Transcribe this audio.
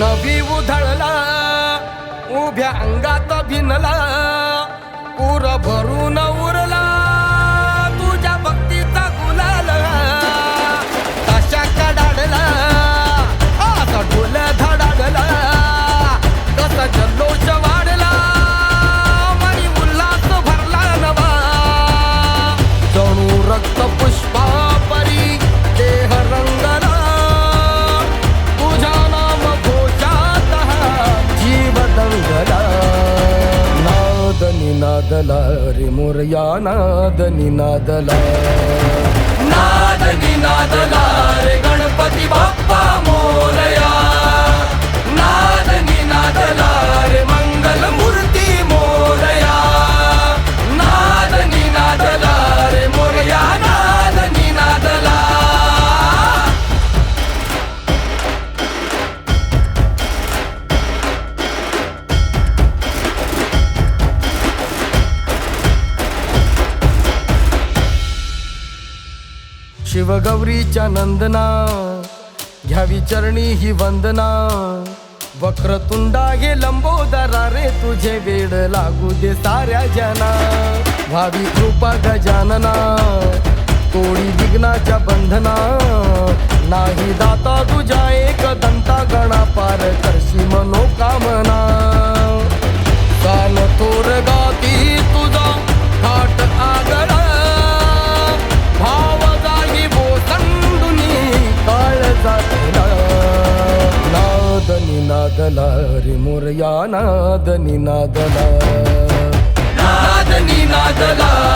नवी उधळला उभ्या अंगात भिनला. नादला रे मोरया नाद नादला. नादनी नादला. शिवगौरीच्या नंदना घ्यावी चरणी ही वंदना. वक्रतुंडा हे लंबोदरा रे तुझे वेड लागू दे साऱ्या जना भावी कृपा गजानना तोडी विघ्नाच्या बंधना. नाही दाता तुझ्या एक दंता गणा पार करशी मनोकामना. नादला रे मोरया नादनी निनादला नादनी नादला.